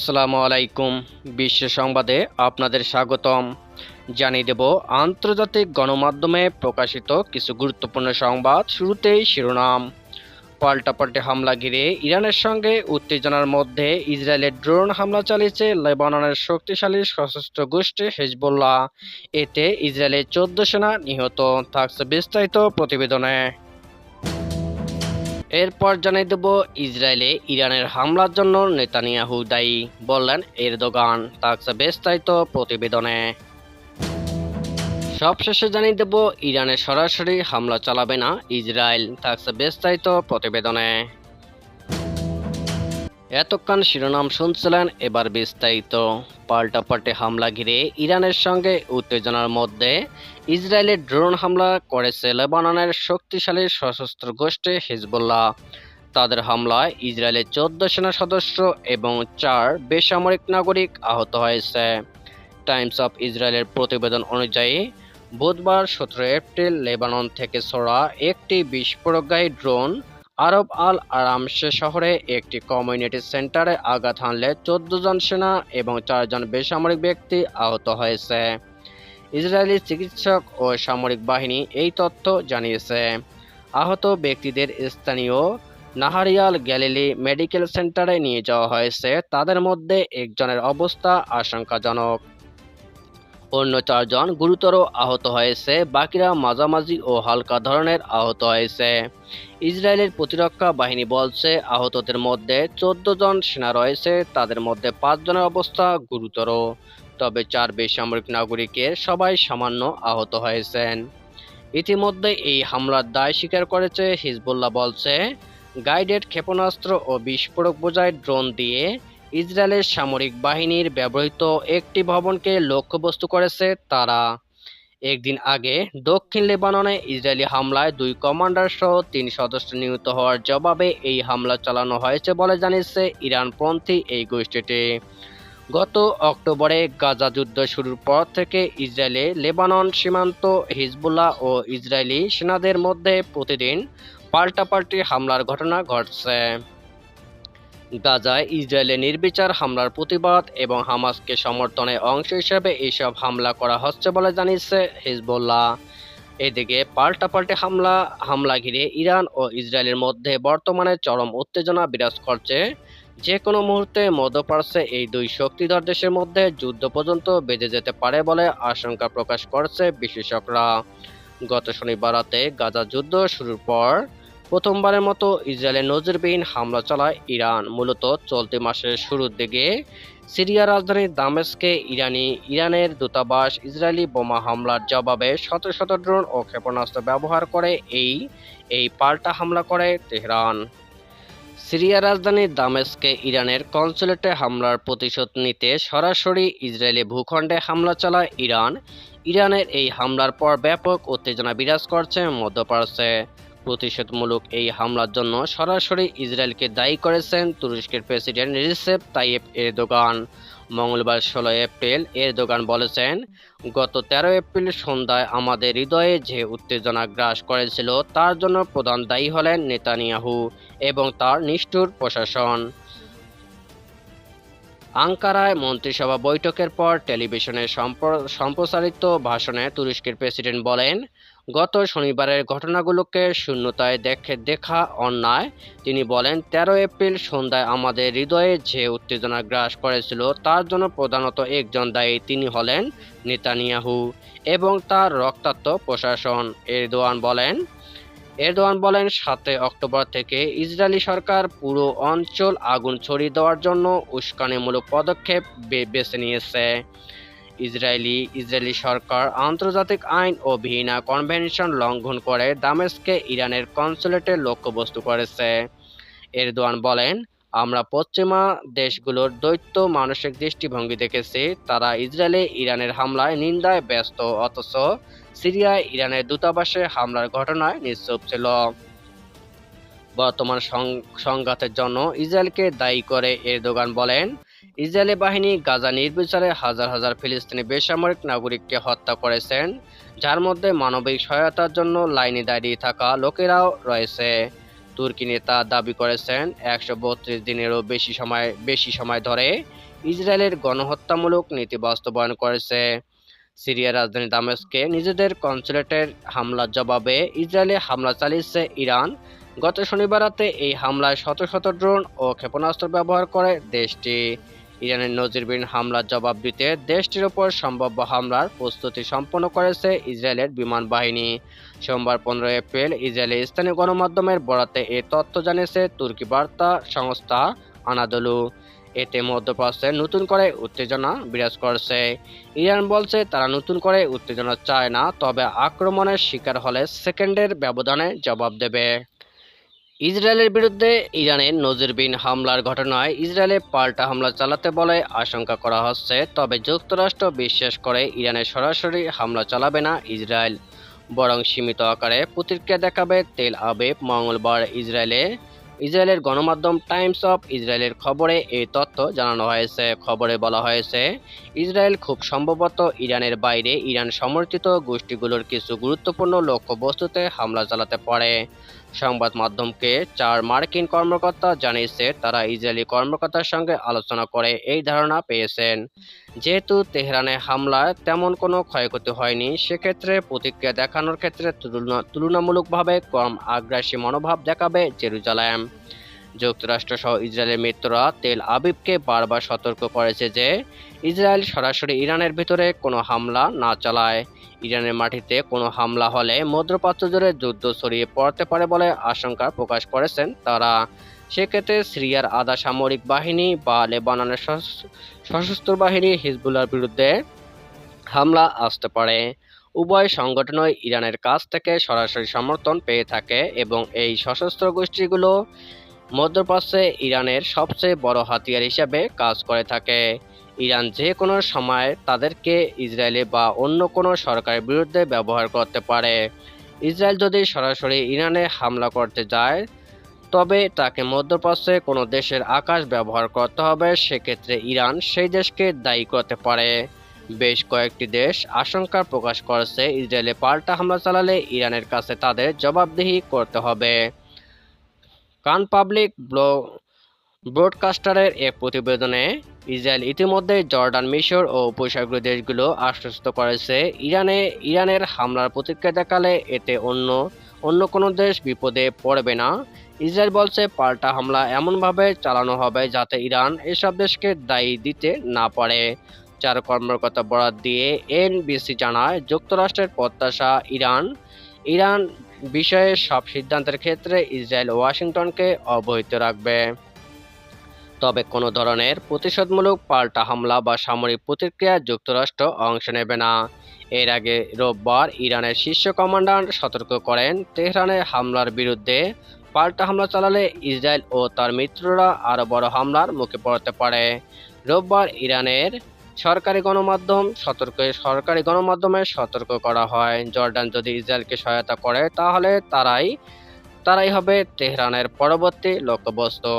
আসসালামু আলাইকুম। বিশ্ব সংবাদে আপনাদের স্বাগতম। জানিয়ে দেব, আন্তর্জাতিক গণমাধ্যমে প্রকাশিত কিছু গুরুত্বপূর্ণ সংবাদ শুরুতেই শিরোনাম। পাল্টাপাল্টে হামলা ঘিরে ইরানের সঙ্গে উত্তেজনার মধ্যে ইসরায়েলের ড্রোন হামলা চালিয়েছে লেবাননের শক্তিশালী সশস্ত্র গোষ্ঠী হেজবুল্লাহ। এতে ইসরায়েলের চোদ্দ সেনা নিহত। থাকছে বিস্তারিত প্রতিবেদনে। এরপর জানিয়ে দেব ইসরায়েলে ইরানের হামলার জন্য নেতানিয়াহু দায়ী, বললেন এরদোগান থাকছে বিস্তারিত প্রতিবেদনে। সবশেষে জানিয়ে দেব ইরানে সরাসরি হামলা চালাবে না ইসরায়েল থাকছে বিস্তারিত প্রতিবেদনে। এতক্ষণ শিরোনাম শুনছিলেন এবার বিস্তারিত। পাল্টাপাল্টে হামলা ঘিরে ইরানের সঙ্গে উত্তেজনার মধ্যে ইসরায়েলের ড্রোন হামলা করেছে লেবাননের শক্তিশালী সশস্ত্র গোষ্ঠী হিজবুল্লাহ। তাদের হামলায় ইসরায়েলের চোদ্দ সেনা সদস্য এবং চার বেসামরিক নাগরিক আহত হয়েছে। টাইমস অফ ইসরায়েলের প্রতিবেদন অনুযায়ী, বুধবার সতেরো এপ্রিল লেবানন থেকে ছড়া একটি বিস্ফোরকগাহী ড্রোন আরব আল আরামসে শহরে একটি কমিউনিটি সেন্টারে আঘাত হানলে চোদ্দ জন সেনা এবং চারজন বেসামরিক ব্যক্তি আহত হয়েছে। ইসরায়েলি চিকিৎসক ও সামরিক বাহিনী এই তথ্য জানিয়েছে। আহত ব্যক্তিদের স্থানীয় নাহারিয়াল গ্যালিলি মেডিকেল সেন্টারে নিয়ে যাওয়া হয়েছে। তাদের মধ্যে একজনের অবস্থা আশঙ্কাজনক। অন্য চারজন গুরুতর আহত হয়েছে, বাকিরা মাঝামাঝি ও হালকা ধরনের আহত হয়েছে। ইসরায়েলের প্রতিরক্ষা বাহিনী বলছে, আহতদের মধ্যে চোদ্দ জন সেনা রয়েছে, তাদের মধ্যে পাঁচজনের অবস্থা গুরুতর। তবে চার বেসামরিক নাগরিকের সবাই সামান্য আহত হয়েছেন। ইতিমধ্যে এই হামলার দায় স্বীকার করেছে হিজবুল্লাহ বলছে, গাইডেড ক্ষেপণাস্ত্র ও বিস্ফোরক বোঝায় ড্রোন দিয়ে ইসরায়েলের সামরিক বাহিনীর ব্যবহৃত একটি ভবনকে লক্ষ্যবস্তু করেছে তারা। একদিন আগে দক্ষিণ লেবাননে ইসরায়েলি হামলায় দুই কমান্ডার সহ তিন সদস্য নিহত হওয়ার জবাবে এই হামলা চালানো হয়েছে বলে জানিয়েছে ইরানপন্থী এই গোষ্ঠীটি। গত অক্টোবরে গাজা যুদ্ধ শুরুর পর থেকে ইসরায়েলে লেবানন সীমান্ত, হিজবুল্লাহ ও ইসরায়েলি সেনাদের মধ্যে প্রতিদিন পাল্টাপাল্টি হামলার ঘটনা ঘটছে। গাজায় ইসরায়েলের নির্বিচার হামলার প্রতিবাদ এবং হামাসকে সমর্থনের অংশ হিসেবে এইসব হামলা করা হচ্ছে বলে জানিয়েছে হিজবুল্লাহ। এদিকে পাল্টাপাল্টে হামলা হামলা ঘিরে ইরান ও ইসরায়েলের মধ্যে বর্তমানে চরম উত্তেজনা বিরাজ করছে। যে কোনো মুহূর্তে মধ্যপ্রাচ্যে এই দুই শক্তিধর দেশের মধ্যে যুদ্ধ পর্যন্ত বেজে যেতে পারে বলে আশঙ্কা প্রকাশ করছে বিশেষজ্ঞরা। গত শনিবার রাতে গাজা যুদ্ধ শুরুর পর প্রথমবারের মতো ইসরায়েলের নজিরবিহীন হামলা চালায় ইরান। মূলত চলতি মাসের শুরুর দিকে সিরিয়া রাজধানী দামেস্কে ইরানি, ইরানের দূতাবাস ইসরায়েলি বোমা হামলার জবাবে শত শত ড্রোন ও ক্ষেপণাস্ত্র ব্যবহার করে এই এই পাল্টা হামলা করে তেহরান। সিরিয়া রাজধানী দামেস্কে ইরানের কনসুলেটে হামলার প্রতিশোধ নিতে সরাসরি ইসরায়েলি ভূখণ্ডে হামলা চালায় ইরান। ইরানের এই হামলার পর ব্যাপক উত্তেজনা বিরাজ করছে মধ্যপ্রাচ্যে। প্রতিশোধমূলক এই হামলার জন্য সরাসরি ইসরায়েলকে দায়ী করেছেন তুরস্কের প্রেসিডেন্ট রিসেপ তাইয়েব এরদোগান। মঙ্গলবার ষোলো এপ্রিল এরদোগান বলেছেন, গত তেরো এপ্রিল সন্ধ্যায় আমাদের হৃদয়ে যে উত্তেজনা গ্রাস করেছিল, তার জন্য প্রধান দায়ী হলেন নেতানিয়াহু এবং তার নিষ্ঠুর প্রশাসন। আঙ্কারায় মন্ত্রিসভা বৈঠকের পর টেলিভিশনে সম্প্র- সম্প্রচারিত ভাষণে তুরস্কের প্রেসিডেন্ট বলেন গত শনিবারের ঘটনাগুলোকে শূন্যতায় দেখে দেখা অন্যায়। তিনি বলেন, তেরো এপ্রিল সন্ধ্যায় আমাদের হৃদয়ে যে উত্তেজনা গ্রাস করেছিল, তার জন্য প্রধানত একজন দায়ী তিনি হলেন নেতানিয়াহু এবং তার রক্তাক্ত প্রশাসন। এরদোয়ান বলেন এরদোয়ান বলেন, সাতই অক্টোবর থেকে ইসরায়েলি সরকার পুরো অঞ্চল আগুন ছড়িয়ে দেওয়ার জন্য উস্কানিমূলক পদক্ষেপ বেছে নিয়েছে। ইসরায়েলি ইসরায়েলি সরকার আন্তর্জাতিক আইন ও ভিয়েনা কনভেনশন লঙ্ঘন করে দামেস্কে ইরানের কনসুলেটের লক্ষ্যবস্তু করেছে। এরদোয়ান বলেন, আমরা পশ্চিমা দেশগুলোর দৈত্য মানসিক দৃষ্টিভঙ্গি দেখেছি। তারা ইসরায়েলে ইরানের হামলায় নিন্দায় ব্যস্ত, অথচ সিরিয়ায় ইরানের দূতাবাসে হামলার ঘটনায় নিশ্চুপ ছিল। বর্তমান সংঘাতের জন্য ইসরায়েলকে দায়ী করে এরদোগান বলেন ইসরায়েলি বাহিনী গাজা নির্বিচারে হাজার হাজার ফিলিস্তিনি বেসামরিক নাগরিককে হত্যা করেছেন, যার মধ্যে মানবিক সহায়তার জন্য লাইনে দাঁড়িয়ে থাকা লোকেরাও রয়েছে। তুর্কি নেতা দাবি করেছেন, একশো বত্রিশ দিনেরও বেশি সময় বেশি সময় ধরে ইসরায়েলের গণহত্যামূলক নীতি বাস্তবায়ন করেছে। সিরিয়ার রাজধানী দামেস্কে নিজেদের কনসুলেটের হামলার জবাবে ইসরায়েলে হামলা চালিয়েছে ইরান। গত শনিবার রাতে এই হামলায় শত শত ড্রোন ও ক্ষেপণাস্ত্র ব্যবহার করে দেশটি। ইরানের নজিরবিহীন হামলার জবাব দিতে দেশটির ওপর সম্ভাব্য হামলার প্রস্তুতি সম্পন্ন করেছে ইসরায়েলের বিমান বাহিনী। সোমবার পনেরো এপ্রিল ইসরায়েলের স্থানীয় গণমাধ্যমের বরাতে এ তথ্য জানিয়েছে তুর্কি বার্তা সংস্থা আনাদলু। এতে মধ্যপ্রাচ্যে নতুন করে উত্তেজনা বিরাজ করছে। ইরান বলছে তারা নতুন করে উত্তেজনা চায় না, তবে আক্রমণের শিকার হলে সেকেন্ডের ব্যবধানে জবাব দেবে। ইসরায়েলের বিরুদ্ধে ইরানের নজিরবিন হামলার ঘটনায় ইসরায়েলে পাল্টা হামলা চালাতে বলে আশঙ্কা করা হচ্ছে, তবে যুক্তরাষ্ট্র বিশ্বাস করে ইরানে সরাসরি হামলা চালাবে না ইসরায়েল। বরং সীমিত আকারে প্রতিক্রিয়া দেখাবে তেল আবেব মঙ্গলবার ইসরায়েলে। ইসরায়েলের গণমাধ্যম টাইমস অফ ইসরায়েলের খবরে এই তথ্য জানানো হয়েছে। খবরে বলা হয়েছে, ইসরায়েল খুব সম্ভবত ইরানের বাইরে ইরান সমর্থিত গোষ্ঠীগুলোর কিছু গুরুত্বপূর্ণ লক্ষ্যবস্তুতে হামলা চালাতে পারে। সংবাদ মাধ্যমকে চার মার্কিন কর্মকর্তা জানিয়েছে, তারা ইসরায়েলি কর্মকর্তার সঙ্গে আলোচনা করে এই ধারণা পেয়েছেন। যেহেতু তেহরানে হামলায় তেমন কোনো ক্ষয়ক্ষতি হয়নি, সেক্ষেত্রে প্রতিক্রিয়া দেখানোর ক্ষেত্রে তুলনামূলকভাবে কম আগ্রাসী মনোভাব দেখাবে জেরুজালেম। যুক্তরাষ্ট্র সহ ইসরায়েলের মিত্ররা তেল আবিবকে বারবার সতর্ক করেছে যে ইসরায়েল সরাসরি ইরানের ভিতরে কোনো হামলা না চালায়। ইরানের মাটিতে কোনো হামলা হলে মধ্যপ্রাচ্য জুড়ে যুদ্ধ ছড়িয়ে পড়তে পারে বলে আশঙ্কা প্রকাশ করেছেন তারা। সেক্ষেত্রে সিরিয়ার আধা সামরিক বাহিনী বা লেবাননের সশস্ত্র বাহিনী হিজবুল্লার বিরুদ্ধে হামলা আসতে পারে। উভয় সংগঠনই ইরানের কাছ থেকে সরাসরি সমর্থন পেয়ে থাকে এবং এই সশস্ত্র গোষ্ঠীগুলো মধ্যপ্রাচ্যে ইরানের সবচেয়ে বড় হাতিয়ার হিসাবে কাজ করে থাকে। ইরান যে কোনো সময় তাদেরকে ইসরায়েলে বা অন্য কোনো সরকারের বিরুদ্ধে ব্যবহার করতে পারে। ইসরায়েল যদি সরাসরি ইরানে হামলা করতে যায়, তবে তাকে মধ্যপ্রাচ্যে কোনো দেশের আকাশ ব্যবহার করতে হবে, সেক্ষেত্রে ইরান সেই দেশকে দায়ী করতে পারে। বেশ কয়েকটি দেশ আশঙ্কা প্রকাশ করেছে, ইসরায়েলে পাল্টা হামলা চালালে ইরানের কাছে তাদের জবাবদিহি করতে হবে। কান পাবলিক ব্রডকাস্টারের এক প্রতিবেদনে ইসরায়েল ইতিমধ্যে জর্ডান মিশর ও উপসাগরীয় দেশগুলো আশ্বস্ত করেছে। ইরানে, ইরানের হামলার প্রতিক্রিয়া দেখালে এতে অন্য অন্য কোনো দেশ বিপদে পড়বে না। ইসরায়েল বলছে, পাল্টা হামলা এমনভাবে চালানো হবে যাতে ইরান এসব দেশকে দায়ী দিতে না পারে। চার কর্মকর্তা বরাদ দিয়ে এনবিসি জানায়, যুক্তরাষ্ট্রের প্রত্যাশা ইরান ইরান বিষয়ে সব সিদ্ধান্তের ক্ষেত্রে ইসরায়েল ওয়াশিংটনকে অবহিত রাখবে। তবে কোনো ধরনের প্রতিশোধমূলক পাল্টা হামলা বা সামরিক প্রতিক্রিয়া যুক্তরাষ্ট্র অংশ নেবে না। এর আগে রোববার ইরানের শীর্ষ কমান্ডার সতর্ক করেন, তেহরানে হামলার বিরুদ্ধে পাল্টা হামলা চালালে ইসরায়েল ও তার মিত্ররা আরও বড় হামলার মুখে পড়তে পারে। রোববার ইরানের সরকারি গণমাধ্যম, সতর্ক, সরকারি গণমাধ্যমে সতর্ক করা হয়। জর্ডান যদি ইসরায়েলকে সহায়তা করে, তাহলে তারাই তারাই হবে তেহরানের পরবর্তী লক্ষ্যবস্তু